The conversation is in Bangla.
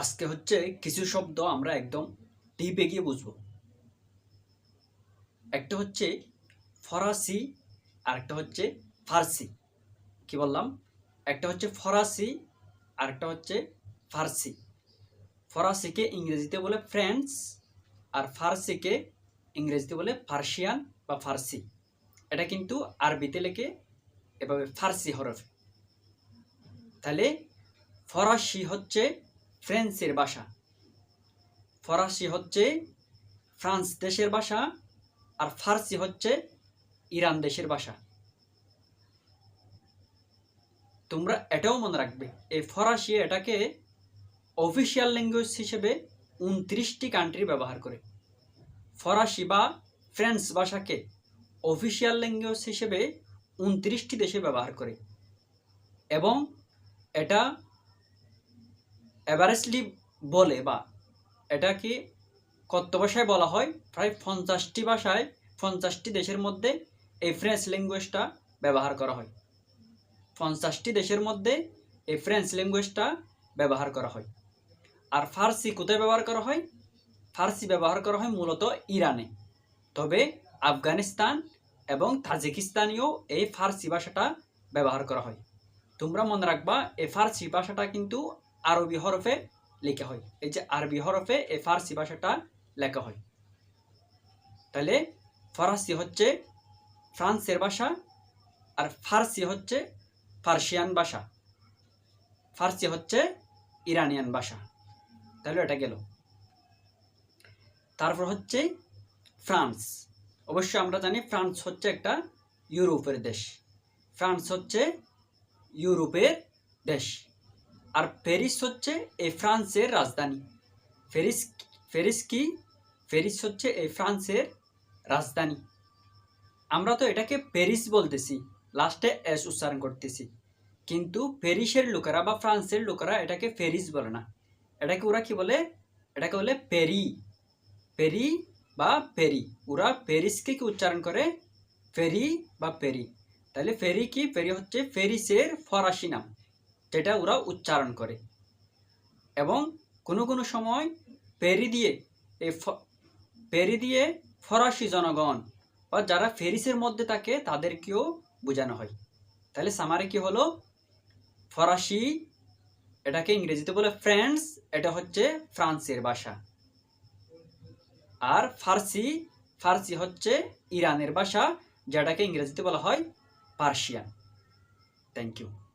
আজকে হচ্ছে কিছু শব্দ আমরা একদম ডিপে গিয়ে বুঝব। একটা হচ্ছে ফরাসি আর একটা হচ্ছে ফার্সি। কি বললাম? একটা হচ্ছে ফরাসি আর একটা হচ্ছে ফার্সি। ফরাসিকে ইংরেজিতে বলে ফ্রেঞ্চ আর ফার্সিকে ইংরেজিতে বলে পার্সিয়ান বা ফার্সি। এটা কিন্তু আরবিতে লেখে এভাবে ফার্সি হরফে। তাহলে ফরাসি হচ্ছে ফ্রেন্সের ভাষা। ফরাসি হচ্ছে ফ্রান্স দেশের ভাষা আর ফার্সি হচ্ছে ইরান দেশের ভাষা। তোমরা এটাও মনে রাখবে, এই ফরাসি এটাকে অফিসিয়াল ল্যাঙ্গুয়েজ হিসেবে উনত্রিশটি কান্ট্রি ব্যবহার করে। ফরাসি বা ফ্রেঞ্চ ভাষাকে অফিসিয়াল ল্যাঙ্গুয়েজ হিসেবে উনত্রিশটি দেশে ব্যবহার করে। এবং এটা এভারেস্টলি বলে বা এটাকে কত ভাষায় বলা হয়, প্রায় পঞ্চাশটি ভাষায় পঞ্চাশটি দেশের মধ্যে এই ফ্রেঞ্চ ল্যাঙ্গুয়েজটা ব্যবহার করা হয়। পঞ্চাশটি দেশের মধ্যে এই ফ্রেঞ্চ ল্যাঙ্গুয়েজটা ব্যবহার করা হয়। আর ফার্সি কোথায় ব্যবহার করা হয়? ফার্সি ব্যবহার করা হয় মূলত ইরানে। তবে আফগানিস্তান এবং তাজিকিস্তানেও এই ফার্সি ভাষাটা ব্যবহার করা হয়। তোমরা মনে রাখবা, এই ফার্সি ভাষাটা কিন্তু আরবি হরফে লেখা হয়। এই যে আরবি হরফে এই ফার্সি ভাষাটা লেখা হয়। তাহলে ফরাসি হচ্ছে ফ্রান্সের ভাষা আর ফার্সি হচ্ছে ফার্সিয়ান ভাষা। ফার্সি হচ্ছে ইরানিয়ান ভাষা। তাহলে এটা গেল। তারপর হচ্ছে ফ্রান্স। অবশ্যই আমরা জানি ফ্রান্স হচ্ছে একটা ইউরোপের দেশ। ফ্রান্স হচ্ছে ইউরোপের দেশ। আর প্যারিস হচ্ছে এ ফ্রান্সের রাজধানী। প্যারিস প্যারিস কি? প্যারিস হচ্ছে এ ফ্রান্সের রাজধানী। আমরা তো এটাকে প্যারিস বলতেছি, লাস্টে এস উচ্চারণ করতেছি। কিন্তু প্যারিসের লোকেরা বা ফ্রান্সের লোকেরা এটাকে প্যারিস বলে না। এটাকে ওরা কি বলে? এটাকে বলে পেরি পেরি বা পেরি ওরা প্যারিসকে কি উচ্চারণ করে? ফেরি বা পেরি তাহলে ফেরি কি? ফেরি হচ্ছে ফেরিসের ফরাসি নাম। যেটা ওরা উচ্চারণ করে। এবং কোনো কোনো সময় পেরি দিয়ে এই পেরি দিয়ে ফরাসি জনগণ বা যারা ফেরিসের মধ্যে থাকে তাদেরকেও বোঝানো হয়। তাহলে সামারে কি হলো? ফরাসি, এটাকে ইংরেজিতে বলে ফ্রেন্ডস এটা হচ্ছে ফ্রান্সের ভাষা। আর ফার্সি ফার্সি হচ্ছে ইরানের ভাষা, যেটাকে ইংরেজিতে বলা হয় পার্সিয়ান। Thank you